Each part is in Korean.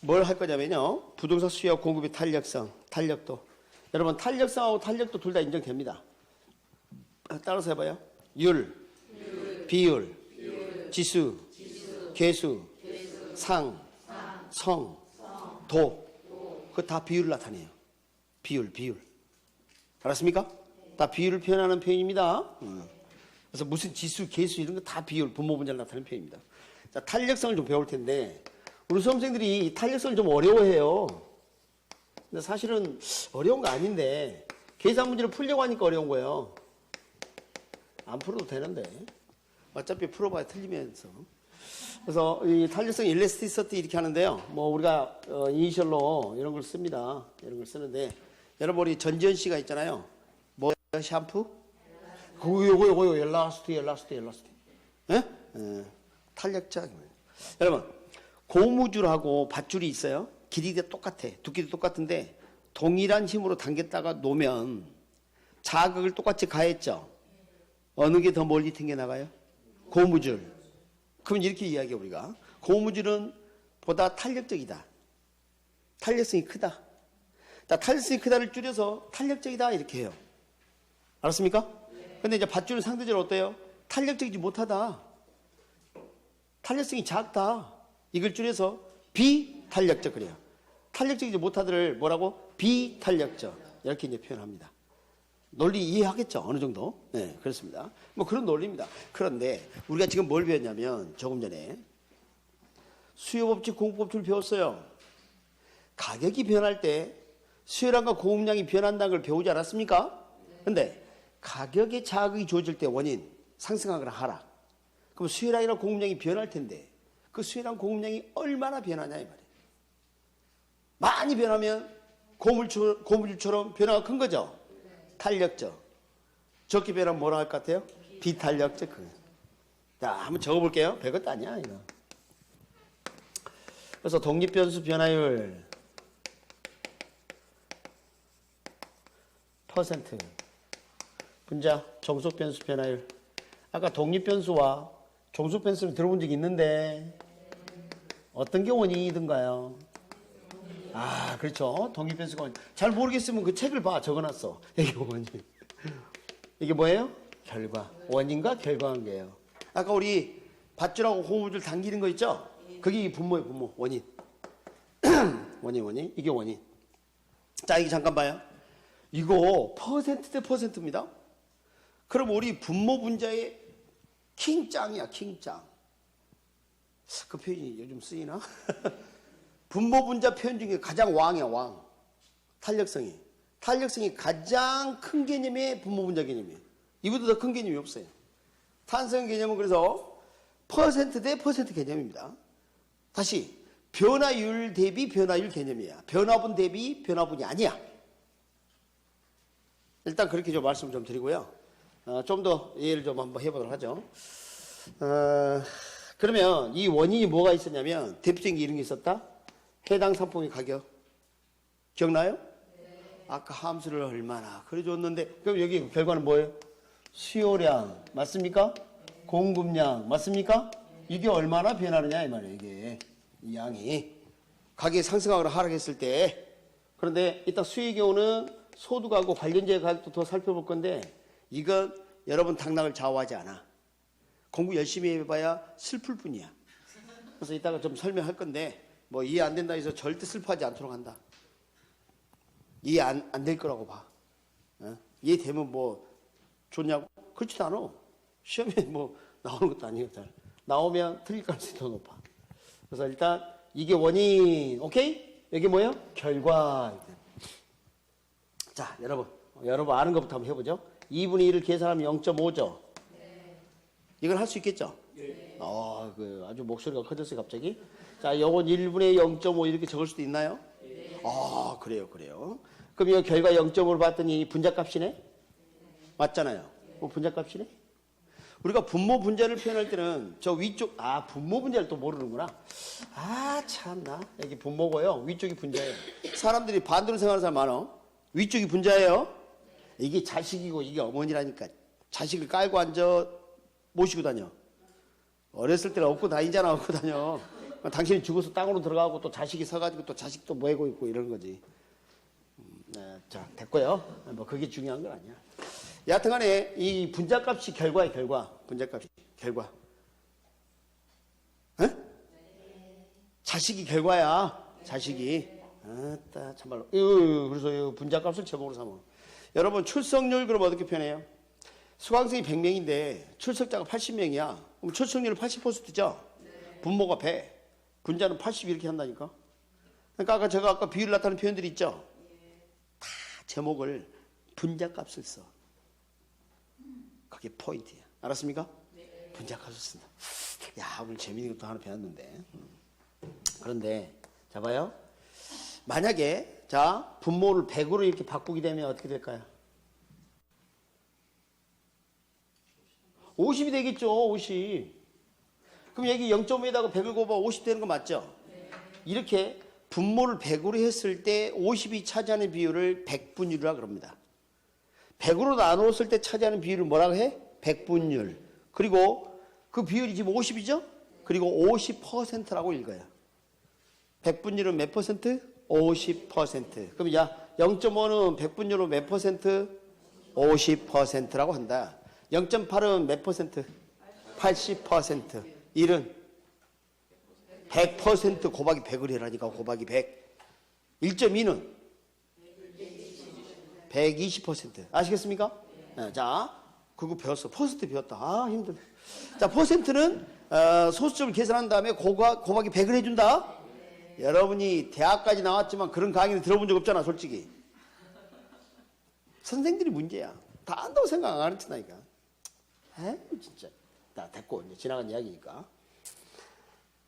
뭘 할 거냐면요. 부동산 수요 공급의 탄력성, 탄력도. 여러분 탄력성하고 탄력도 둘 다 인정됩니다. 따라서 해봐요. 율, 비율, 지수, 개수, 상, 성, 도. 그거 다 비율을 나타내요. 비율, 비율. 알았습니까? 다 비율을 표현하는 표현입니다. 음. 그래서 무슨 지수, 개수 이런 거 다 비율, 분모 분자를 나타내는 표현입니다. 자, 탄력성을 좀 배울 텐데 우리 수험생들이 이 탄력성을 좀 어려워해요. 근데 사실은 어려운 거 아닌데 계산 문제를 풀려고 하니까 어려운 거예요. 안 풀어도 되는데 어차피 풀어봐야 틀리면서 그래서 이 탄력성 일레스티서티 이렇게 하는데요. 뭐 우리가 어, 이니셜로 이런 걸 씁니다. 이런 걸 쓰는데 여러분 우리 전지현 씨가 있잖아요. 뭐 샴푸? 그거 요거 요거 요거 엘라스티 엘라스티 엘라스티. 예? 예. 탄력자. 여러분 고무줄하고 밧줄이 있어요. 길이가 똑같아. 두께도 똑같은데 동일한 힘으로 당겼다가 놓으면 자극을 똑같이 가했죠. 어느 게 더 멀리 튕겨 나가요? 고무줄. 그럼 이렇게 이야기해 우리가 고무줄은 보다 탄력적이다. 탄력성이 크다. 자, 탄력성이 크다를 줄여서 탄력적이다 이렇게 해요. 알았습니까? 근데 이제 밧줄은 상대적으로 어때요? 탄력적이지 못하다. 탄력성이 작다. 이걸 줄여서 비탄력적 그래요. 탄력적이지 못하다를 뭐라고? 비탄력적. 이렇게 이제 표현합니다. 논리 이해하겠죠? 어느 정도? 네, 그렇습니다. 뭐 그런 논리입니다. 그런데 우리가 지금 뭘 배웠냐면 조금 전에 수요법칙 공법칙을 배웠어요. 가격이 변할 때 수요량과 공급량이 변한다는 걸 배우지 않았습니까? 근데 가격의 자극이 주어질 때 원인 상승하거나 하락. 그럼 수요량이나 공급량이 변할 텐데 그 수요량 공급량이 얼마나 변하냐 이 말이에요. 많이 변하면 고물줄, 고물줄처럼 변화가 큰 거죠. 탄력적. 적게 변하면 뭐라 할 것 같아요? 비탄력적. 자, 한번 적어볼게요. 별것도 아니야, 이거. 그래서 독립변수 변화율 퍼센트 분자 종속변수 변화율 아까 독립변수와 종속변수를 들어본 적이 있는데 어떤 게 원인이든가요? 아 그렇죠. 독립변수가 원인. 잘 모르겠으면 그 책을 봐 적어놨어. 이게 원인. 이게 뭐예요? 결과. 원인과 결과 관계예요. 아까 우리 밧줄하고 고무줄 당기는 거 있죠? 그게 분모예요 분모. 원인. 원인 원인. 이게 원인. 자 이게 잠깐 봐요. 이거 퍼센트 대 퍼센트입니다. 그럼 우리 분모 분자의 킹짱이야 킹짱. 그 표현이 요즘 쓰이나? 분모 분자 표현 중에 가장 왕이야 왕. 탄력성이. 탄력성이 가장 큰 개념의 분모 분자 개념이에요. 이보다 더 큰 개념이 없어요. 탄성 개념은 그래서 퍼센트 대 퍼센트 개념입니다. 다시 변화율 대비 변화율 개념이야. 변화분 대비 변화분이 아니야. 일단 그렇게 좀 말씀 좀 드리고요 어, 좀더 이해를 좀 한번 해보도록 하죠. 어, 그러면 이 원인이 뭐가 있었냐면 대표적인 게 이런 게 있었다? 해당 상품의 가격. 기억나요? 아까 함수를 얼마나 그려줬는데 그럼 여기 결과는 뭐예요? 수요량. 맞습니까? 공급량. 맞습니까? 이게 얼마나 변하느냐 이 말이에요 이게. 이 양이. 가격이 상승하거나 하락했을 때. 그런데 이따 수의 경우는 소득하고 관련제 가격도 더 살펴볼 건데 이건 여러분 당락을 좌우하지 않아. 공부 열심히 해봐야 슬플 뿐이야. 그래서 이따가 좀 설명할 건데 뭐 이해 안 된다 해서 절대 슬퍼하지 않도록 한다. 이해 안 안 될 거라고 봐. 어? 이해되면 뭐 좋냐고? 그렇지도 않아. 시험에 뭐 나오는 것도 아니고 잘 나오면 틀릴 가능성이 더 높아. 그래서 일단 이게 원인 오케이? 여기 뭐예요? 결과. 자 여러분. 여러분 아는 것부터 한번 해보죠 2분의 1을 계산하면 0.5죠? 이걸 할수 있겠죠? 어, 그 아주 목소리가 커졌어요 갑자기. 자 요건 1분의 0.5 이렇게 적을 수도 있나요? 아 그래요 그래요. 그럼 이 결과 0.5를 봤더니 분자값이네? 맞잖아요. 뭐 분자값이네? 우리가 분모 분자를 표현할 때는 저 위쪽 아 분모 분자를 또 모르는구나. 아 참나. 여기 분모고요. 위쪽이 분자예요. 사람들이 반대로 생각하는 사람 많어? 위쪽이 분자예요 이게 자식이고 이게 어머니라니까 자식을 깔고 앉아 모시고 다녀 어렸을 때는 업고 다니잖아 업고 다녀 당신이 죽어서 땅으로 들어가고 또 자식이 서가지고 또 자식도 모이고 있고 이런 거지. 음, 네, 자, 됐고요. 뭐 그게 중요한 건 아니야. 여하튼 간에 이 분자값이 결과야, 결과. 분자값이 결과. 에? 자식이 결과야. 자식이. 아따, 참말로. 이거, 그래서 이 분자값을 제목으로 삼아. 여러분, 출석률 그럼 어떻게 표현해요? 수강생이 100명인데 출석자가 80명이야. 그럼 출석률은 80%죠? 분모가 100. 분자는 80 이렇게 한다니까? 그러니까 아까 제가 아까 비율 나타낸 표현들이 있죠? 다 제목을 분자값을 써. 그게 포인트야. 알았습니까? 분자값을 쓴다. 야, 오늘 재밌는 것도 하나 배웠는데. 음. 그런데, 자 봐요. 만약에, 자, 분모를 100으로 이렇게 바꾸게 되면 어떻게 될까요? 50이 되겠죠, 50. 그럼 여기 0.5에다가 100을 곱하 50 되는 거 맞죠? 이렇게 분모를 100으로 했을 때 50이 차지하는 비율을 100분율이라 그럽니다. 100으로 나누었을 때 차지하는 비율을 뭐라고 해? 100분율. 그리고 그 비율이 지금 50이죠? 그리고 50%라고 읽어요. 100분율은 몇 퍼센트? 50%. 그럼 야, 0.5는 100분율로 몇 퍼센트? 50%라고 한다. 0.8은 몇 퍼센트? 80%. 1은 100% 곱하기 100을 해라니까 곱하기 100. 1.2는 120%. 아시겠습니까? 네, 자, 그거 배웠어. 퍼센트 배웠다. 아, 힘들어. 자, 퍼센트는 어, 소수점을 계산한 다음에 고가, 곱하기 100을 해준다. 여러분이 대학까지 나왔지만 그런 강의를 들어본 적 없잖아, 솔직히. 선생들이 문제야. 다 안다고 생각 안 가르친다니까. 에 진짜. 나 됐고, 이제 지나간 이야기니까.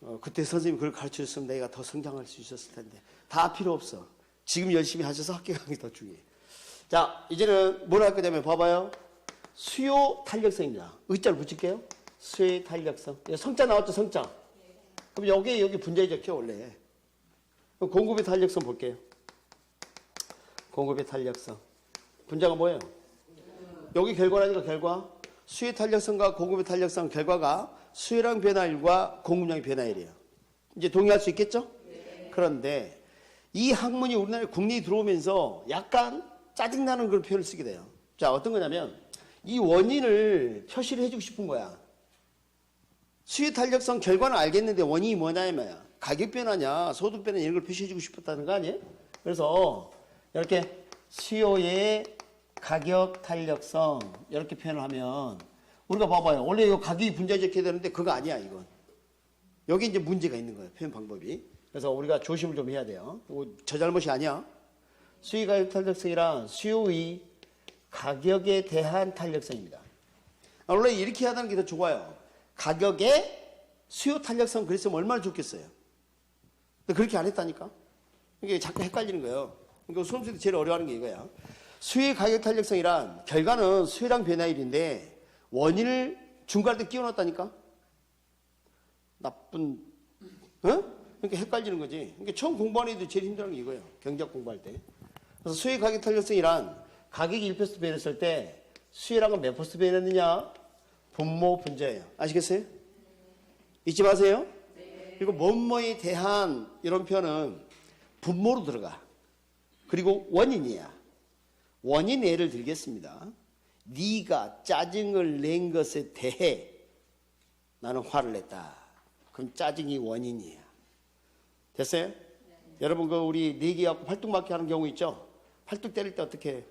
어, 그때 선생님이 그걸 가르쳐 줬으면 내가 더 성장할 수 있었을 텐데. 다 필요 없어. 지금 열심히 하셔서 학교 가는 게 더 중요해. 자, 이제는 뭘 할 거냐면 봐봐요. 수요 탄력성입니다. 의자를 붙일게요. 수요의 탄력성. 예, 성자 나왔죠, 성자. 그럼 여기, 여기 분자에 적혀, 원래. 공급의 탄력성 볼게요. 공급의 탄력성. 분자가 뭐예요? 여기 결과라니까 결과. 수의 탄력성과 공급의 탄력성 결과가 수요량 변화율과 공급량의 변화율이에요. 이제 동의할 수 있겠죠? 그런데 이 학문이 우리나라에 국내에 들어오면서 약간 짜증나는 그런 표현을 쓰게 돼요. 자, 어떤 거냐면 이 원인을 표시를 해주고 싶은 거야. 수요 탄력성 결과는 알겠는데 원인이 뭐냐면 가격 변화냐 소득 변화 이런 걸 표시해주고 싶었다는 거 아니에요? 그래서 이렇게 수요의 가격 탄력성 이렇게 표현을 하면 우리가 봐봐요. 원래 이거 가격이 분자에 적혀야 되는데 그거 아니야 이건. 여기 이제 문제가 있는 거예요. 표현 방법이. 그래서 우리가 조심을 좀 해야 돼요. 저 잘못이 아니야. 수요 가격 탄력성이란 수요의 가격에 대한 탄력성입니다. 아, 원래 이렇게 하다는 게 더 좋아요. 가격에 수요 탄력성 그랬으면 얼마나 좋겠어요. 근데 그렇게 안 했다니까. 이게 자꾸 헷갈리는 거예요. 그러니까 수험생들이 제일 어려워하는 게 이거야. 수요의 가격 탄력성이란 결과는 수요량 변화율인데 원인을 중간에 때 끼워 넣었다니까. 나쁜, 어? 그러니까 헷갈리는 거지. 그러니까 처음 공부하는 애들 제일 힘들어하는 게 이거예요. 경제학 공부할 때. 그래서 수요의 가격 탄력성이란 가격이 1% 변했을 때 수요량은 몇 퍼센트 변했느냐? 분모 분자예요. 아시겠어요? 잊지 마세요. 그리고 뭐뭐에 대한 이런 표현은 분모로 들어가. 그리고 원인이야. 원인 예를 들겠습니다. 네가 짜증을 낸 것에 대해 나는 화를 냈다. 그럼 짜증이 원인이야. 됐어요? 여러분 그 우리 네개 갖고 팔뚝 맞게 하는 경우 있죠? 팔뚝 때릴 때 어떻게 해요?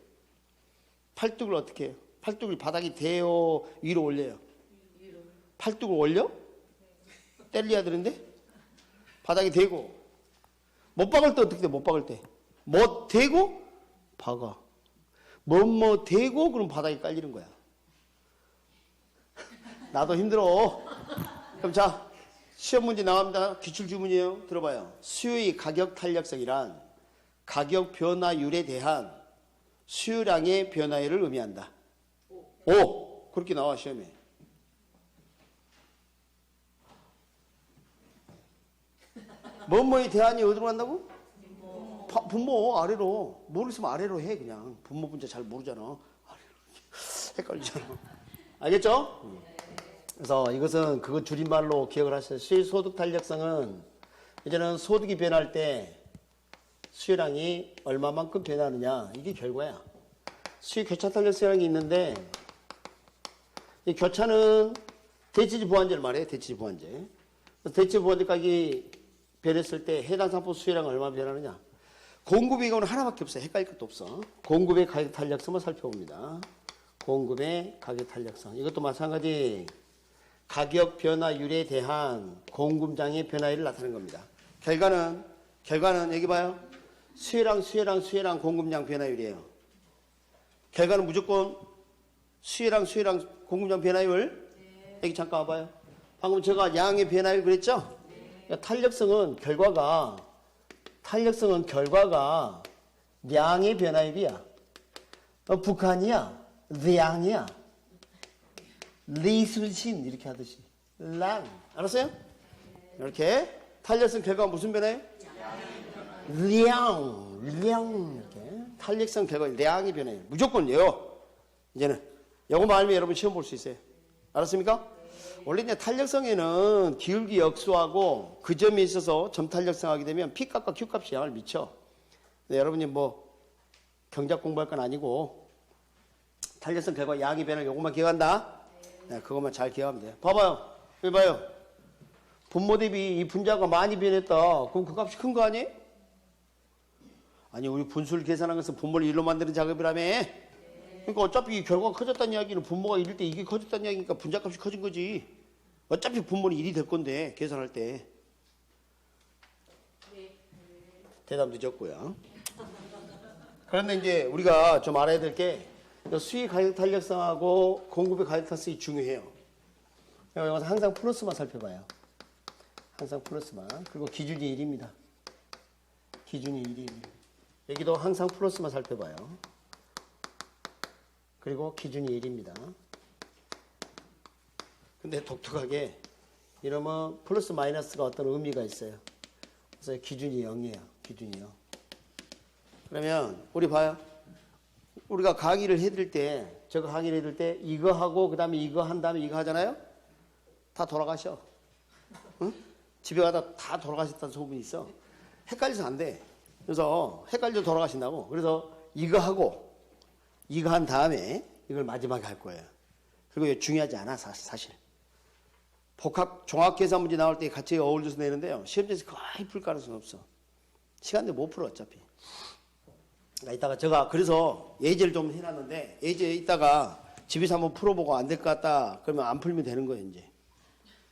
팔뚝을 어떻게 해요? 팔뚝을 바닥이 대요 위로 올려요? 팔뚝을 올려? 때려야 되는데 바닥에 대고 못 박을 때 어떻게 돼? 못 박을 때. 못 대고 박아. 뭐뭐 대고 그럼 바닥에 깔리는 거야. 나도 힘들어. 그럼 자 시험 문제 나갑니다. 기출 주문이에요. 들어봐요. 수요의 가격 탄력성이란 가격 변화율에 대한 수요량의 변화율을 의미한다. 오 그렇게 나와 시험에. 뭐뭐에 대한이 어디로 간다고? 바- 분모 아래로 쓰면 아래로 해 그냥 분모 분자 잘 모르잖아 아래로 헷갈리잖아 알겠죠? 그래서 이것은 그거 줄임말로 기억을 하세요 수소득 탄력성은 이제는 소득이 변할 때 수혜량이 얼마만큼 변하느냐 이게 결과야. 수익 교차 탄력수혜량이 있는데 이 교차는 대치지 보완제를 말해 대치지 보완제. 대치지 보완제까지 변했을 때 해당 상품 수혜량은 얼마 변하느냐? 공급의 경우는 하나밖에 없어요. 헷갈릴 것도 없어. 공급의 가격 탄력성을 살펴봅니다. 공급의 가격 탄력성. 이것도 마찬가지 가격 변화율에 대한 공급량의 변화율을 나타내는 겁니다. 결과는 결과는 여기 봐요. 수혜량 수혜량 수혜량 공급량 변화율이에요. 결과는 무조건 수혜량 수혜량 공급량 변화율 여기 잠깐 와봐요. 방금 제가 양의 변화율 그랬죠? 그러니까 탄력성은 결과가 탄력성은 결과가 양의 변화율이야. 어, 북한이야, 량이야, 리술신 이렇게 하듯이 랑 알았어요? 이렇게 탄력성 결과가 무슨 변화예요? 량, 량 이렇게 탄력성 결과 량이 변해요. 무조건요. 이제는 요거만 알면 여러분 시험 볼 수 있어요. 알았습니까? 원래 이제 탄력성에는 기울기 역수하고 그 점에 있어서 점 탄력성하게 되면 P 값과 Q 값이 영향을 미쳐. 근데 여러분이 뭐 경작 공부할 건 아니고 탄력성 결과 양이 변할 요것만 기억한다. 네, 그것만 잘 기억하면 돼요. 봐봐요. 여기 봐요. 분모 대비 이 분자가 많이 변했다. 그럼 그 값이 큰 거 아니에요? 아니 우리 분수를 계산한 것은 분모를 1로 만드는 작업이라며. 그러니까 어차피 이 결과가 커졌다는 이야기는 분모가 1일 때 이게 커졌다는 이야기니까 분자값이 커진 거지. 어차피 분모는 1이 될 건데 계산할 때. 대답 늦었고요. 그런데 이제 우리가 좀 알아야 될 게 수익 가격 탄력성하고 공급의 가격 탄력성이 중요해요. 여기서 항상 플러스만 살펴봐요. 항상 플러스만. 그리고 기준이 1입니다. 기준이 1이에요. 여기도 항상 플러스만 살펴봐요. 그리고 기준이 1입니다. 근데 독특하게 이러면 플러스 마이너스가 어떤 의미가 있어요. 그래서 기준이 0이에요. 기준이 0. 그러면 우리 봐요. 우리가 강의를 해드릴 때, 저거 강의를 해드릴 때 이거 하고 그 다음에 이거 한 다음에 이거 하잖아요. 다 돌아가셔. 응? 집에 가다 다 돌아가셨다는 소문이 있어. 헷갈려서 안 돼. 그래서 헷갈려 돌아가신다고. 그래서 이거 하고 이거 한 다음에 이걸 마지막에 할 거예요. 그리고 중요하지 않아 사- 사실. 복합 종합계산 문제 나올 때 같이 어울려서 내는데요. 시험지에서 거의 풀 가능성은 없어. 시간 내못 풀어 어차피. 이따가 제가 그래서 예제를 좀 해놨는데 예제 이따가 집에서 한번 풀어보고 안 될 것 같다 그러면 안 풀면 되는 거예요 이제.